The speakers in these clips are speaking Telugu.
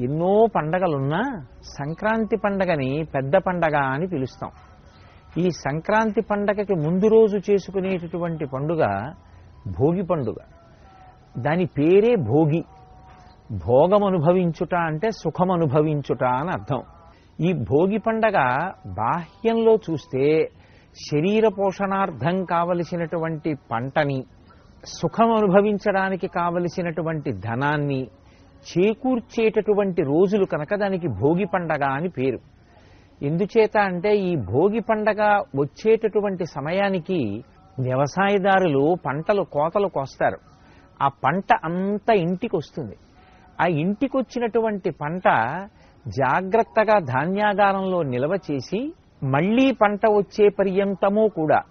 ఎన్నో పండగలున్నా సంక్రాంతి పండగని పెద్ద పండగ అని పిలుస్తాం. ఈ సంక్రాంతి పండగకి ముందు రోజు చేసుకునేటటువంటి పండుగ భోగి పండుగ. దాని పేరే భోగి. భోగం అనుభవించుట అంటే సుఖం అనుభవించుట అని అర్థం. ఈ భోగి పండగ బాహ్యంలో చూస్తే శరీర పోషణార్థం కావలసినటువంటి పంటని సుఖం అనుభవించడానికి కావలసినటువంటి ధనాన్ని చేకూర్చేటటువంటి రోజులు కనుక దానికి భోగి పండగ అని పేరు. ఎందుచేత అంటే ఈ భోగి పండగ వచ్చేటటువంటి సమయానికి వ్యవసాయదారులు పంటలు కోతలు కోస్తారు. ఆ పంట అంతా ఇంటికి వస్తుంది ఆ ఇంటికి వచ్చినటువంటి పంట జాగ్రత్తగా ధాన్యాగారంలో నిల్వ చేసి మళ్ళీ పంట వచ్చే పర్యంతము కూడా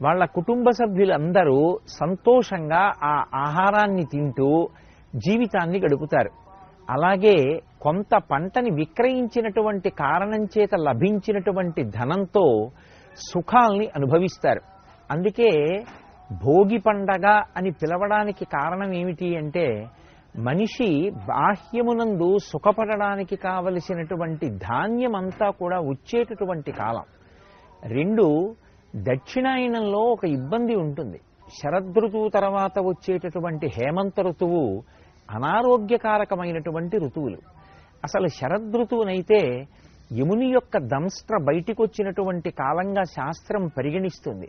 వాళ్ళ కుటుంబ సభ్యులందరూ సంతోషంగా ఆ ఆహారాన్ని తింటూ జీవితాన్ని గడుపుతారు. అలాగే కొంత పంటని విక్రయించినటువంటి కారణం చేత లభించినటువంటి ధనంతో సుఖాల్ని అనుభవిస్తారు. అందుకే భోగి పండగ అని పిలవడానికి కారణం ఏమిటి అంటే మనిషి బాహ్యమునందు సుఖపడడానికి కావలసినటువంటి ధాన్యం అంతా కూడా వచ్చేటటువంటి కాలం. రెండు దక్షిణాయనంలో ఒక ఇబ్బంది ఉంటుంది. శరదృతువు తర్వాత వచ్చేటటువంటి హేమంత ఋతువు అనారోగ్యకారకమైనటువంటి ఋతువులు. అసలు శరదృతువునైతే యముని యొక్క దంస్ట్ర బయటికి వచ్చినటువంటి కాలంగా శాస్త్రం పరిగణిస్తుంది.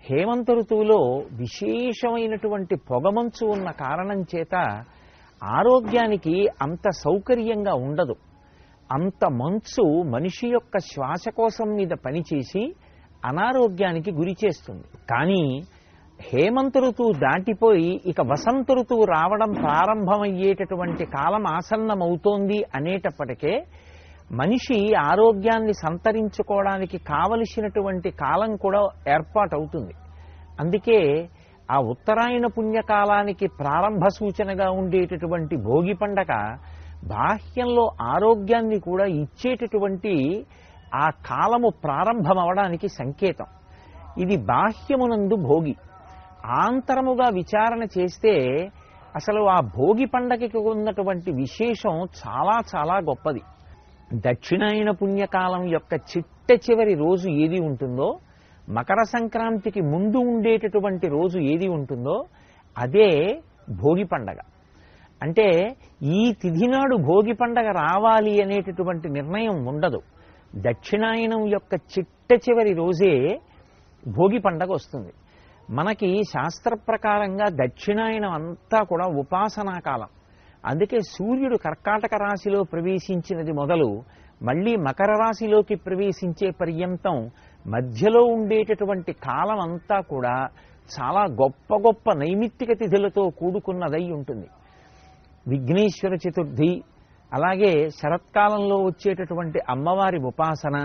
హేమంత ఋతువులో విశేషమైనటువంటి పొగమంచు ఉన్న కారణం చేత ఆరోగ్యానికి అంత సౌకర్యంగా ఉండదు. అంత మంచు మనిషి యొక్క శ్వాసకోశం మీద పనిచేసి అనారోగ్యానికి గురి చేస్తుంది. కానీ హేమంత ఋతువు దాటిపోయి ఇక వసంత ఋతువు రావడం ప్రారంభమయ్యేటటువంటి కాలం ఆసన్నమవుతోంది అనేటప్పటికే మనిషి ఆరోగ్యాన్ని సంతరించుకోవడానికి కావలసినటువంటి కాలం కూడా ఏర్పాటవుతుంది. అందుకే ఆ ఉత్తరాయణ పుణ్యకాలానికి ప్రారంభ సూచనగా ఉండేటటువంటి భోగి పండగ బాహ్యంలో ఆరోగ్యాన్ని కూడా ఇచ్చేటటువంటి ఆ కాలము ప్రారంభమవడానికి సంకేతం. ఇది బాహ్యమునందు భోగి. ఆంతరముగా విచారణ చేస్తే అసలు ఆ భోగి పండగకి ఉన్నటువంటి విశేషం చాలా చాలా గొప్పది. దక్షిణాయన పుణ్యకాలం యొక్క చిట్ట చివరి రోజు ఏది ఉంటుందో మకర సంక్రాంతికి ముందు ఉండేటటువంటి రోజు ఏది ఉంటుందో అదే భోగి పండగ. అంటే ఈ తిథినాడు భోగి పండగ రావాలి అనేటటువంటి నిర్ణయం ఉండదు. దక్షిణాయనం యొక్క చిట్ట చివరి రోజే భోగి పండగ వస్తుంది. మనకి శాస్త్ర ప్రకారంగా దక్షిణాయనం అంతా కూడా ఉపాసనా కాలం అందుకే సూర్యుడు కర్కాటక రాశిలో ప్రవేశించినది మొదలు మళ్ళీ మకర రాశిలోకి ప్రవేశించే పర్యంతం మధ్యలో ఉండేటటువంటి కాలం అంతా కూడా చాలా గొప్ప గొప్ప నైమిత్తిక తిథులతో కూడుకున్నదై ఉంటుంది. విఘ్నేశ్వర చతుర్థి అలాగే శరత్కాలంలో వచ్చేటటువంటి అమ్మవారి ఉపాసన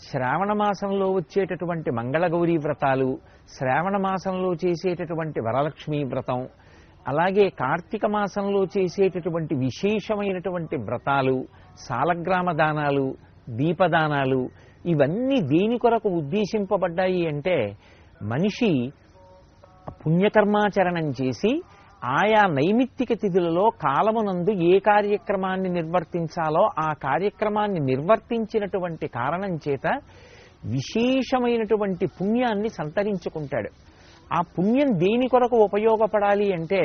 శ్రావణ మాసంలో వచ్చేటటువంటి మంగళగౌరీ వ్రతాలు శ్రావణ మాసంలో చేసేటటువంటి వరలక్ష్మీ వ్రతం అలాగే కార్తీక మాసంలో చేసేటటువంటి విశేషమైనటువంటి వ్రతాలు సాలగ్రామ దానాలు దీపదానాలు ఇవన్నీ దేని కొరకు ఉద్దేశింపబడ్డాయి అంటే మనిషి పుణ్యకర్మాచరణం చేసి ఆయా నైమిత్తిక తిథులలో కాలమునందు ఏ కార్యక్రమాన్ని నిర్వర్తించాలో ఆ కార్యక్రమాన్ని నిర్వర్తించినటువంటి కారణం చేత విశేషమైనటువంటి పుణ్యాన్ని సంతరించుకుంటాడు. ఆ పుణ్యం దేని కొరకు ఉపయోగపడాలి అంటే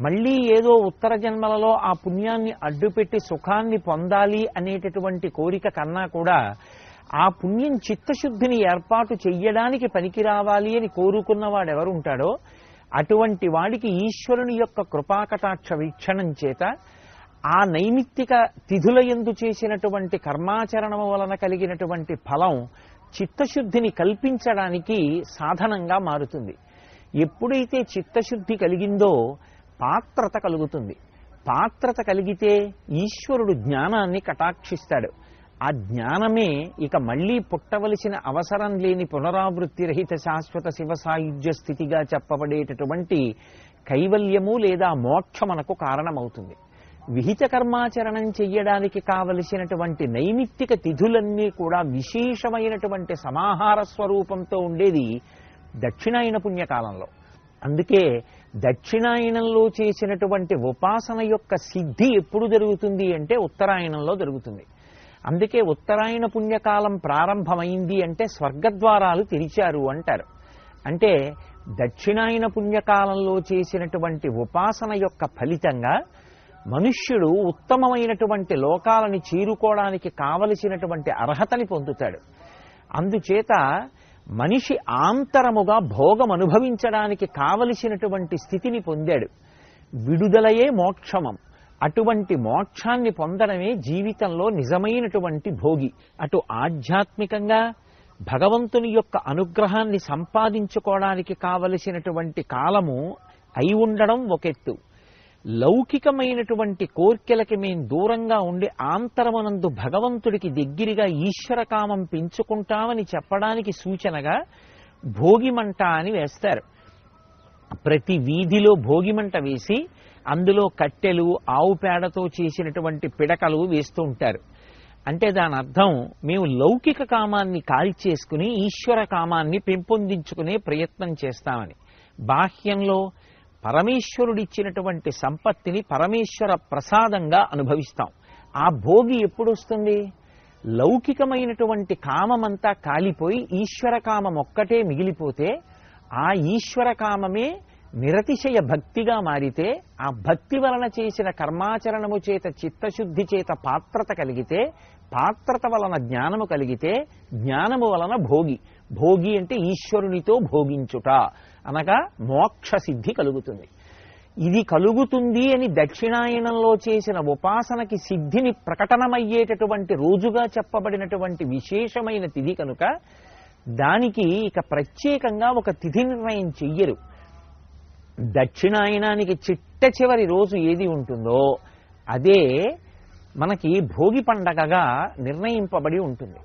మళ్ళీ ఏదో ఉత్తర జన్మలలో ఆ పుణ్యాన్ని అడ్డుపెట్టి సుఖాన్ని పొందాలి అనేటటువంటి కోరిక కన్నా కూడా ఆ పుణ్యం చిత్తశుద్ధిని ఏర్పాటు చెయ్యడానికి పనికి రావాలి అని కోరుకున్నవాడు ఎవరుంటాడో అటువంటి వాడికి ఈశ్వరుని యొక్క కృపాకటాక్ష వీక్షణం చేత ఆ నైమిత్తిక తిథుల ఎందు చేసినటువంటి కర్మాచరణము వలన కలిగినటువంటి ఫలం చిత్తశుద్ధిని కల్పించడానికి సాధనంగా మారుతుంది. ఎప్పుడైతే చిత్తశుద్ధి కలిగిందో పాత్రత కలుగుతుంది. పాత్రత కలిగితే ఈశ్వరుడు జ్ఞానాన్ని కటాక్షిస్తాడు. ఆ జ్ఞానమే ఇక మళ్ళీ పుట్టవలసిన అవసరం లేని పునరావృత్తి రహిత శాశ్వత శివ సాయుధ్య స్థితిగా చెప్పబడేటటువంటి కైవల్యము లేదా మోక్షమునకు కారణమవుతుంది. విహిత కర్మాచరణం చెయ్యడానికి కావలసినటువంటి నైమిత్తిక తిథులన్నీ కూడా విశేషమైనటువంటి సమాహార స్వరూపంతో ఉండేది దక్షిణాయన పుణ్యకాలంలో. అందుకే దక్షిణాయనంలో చేసినటువంటి ఉపాసన యొక్క సిద్ధి ఎప్పుడు జరుగుతుంది అంటే ఉత్తరాయణంలో జరుగుతుంది. అందుకే ఉత్తరాయణ పుణ్యకాలం ప్రారంభమైంది అంటే స్వర్గద్వారాలు తెరిచారు అంటారు. అంటే దక్షిణాయన పుణ్యకాలంలో చేసినటువంటి ఉపాసన యొక్క ఫలితంగా మనుష్యుడు ఉత్తమమైనటువంటి లోకాలని చేరుకోవడానికి కావలసినటువంటి అర్హతని పొందుతాడు. అందుచేత మనిషి ఆంతరముగా భోగం అనుభవించడానికి కావలసినటువంటి స్థితిని పొందాడు. విడుదలయే మోక్షమం. అటువంటి మోక్షాన్ని పొందడమే జీవితంలో నిజమైనటువంటి భోగి. అటు ఆధ్యాత్మికంగా భగవంతుని యొక్క అనుగ్రహాన్ని సంపాదించుకోవడానికి కావలసినటువంటి కాలము అయి ఉండడం ఒకెత్తు లౌకికమైనటువంటి కోర్కెలకి మేం దూరంగా ఉండి ఆంతరమనందు భగవంతుడికి దగ్గరగా ఈశ్వరకామం పెంచుకుంటామని చెప్పడానికి సూచనగా భోగిమంట అని వేస్తారు. ప్రతి వీధిలో భోగిమంట వేసి అందులో కట్టెలు ఆవు పేడతో చేసినటువంటి పిడకలు వేస్తూ ఉంటారు. అంటే దాని అర్థం మేము లౌకిక కామాన్ని కాల్చేసుకుని ఈశ్వర కామాన్ని పెంపొందించుకునే ప్రయత్నం చేస్తామని. బాహ్యంలో పరమేశ్వరుడిచ్చినటువంటి సంపత్తిని పరమేశ్వర ప్రసాదంగా అనుభవిస్తాం. ఆ భోగి ఎప్పుడు వస్తుంది లౌకికమైనటువంటి కామమంతా కాలిపోయి ఈశ్వర కామం ఒక్కటే మిగిలిపోతే ఆ ఈశ్వర కామమే నిరతిశయ భక్తిగా మారితే ఆ భక్తి వలన చేసిన కర్మాచరణము చేత చిత్తశుద్ధి చేత పాత్రత కలిగితే పాత్రత వలన జ్ఞానము కలిగితే జ్ఞానము వలన భోగి. భోగి అంటే ఈశ్వరునితో భోగించుట. అనగా మోక్ష సిద్ధి కలుగుతుంది. ఇది కలుగుతుంది అని దక్షిణాయనంలో చేసిన ఉపాసనకి సిద్ధిని ప్రకటనమయ్యేటటువంటి రోజుగా చెప్పబడినటువంటి విశేషమైన తిథి కనుక దానికి ఇక ప్రత్యేకంగా ఒక తిథి నిర్ణయం చెయ్యరు. దక్షిణాయనానికి చిట్ట చివరి రోజు ఏది ఉంటుందో అదే మనకి భోగి పండగగా నిర్ణయింపబడి ఉంటుంది.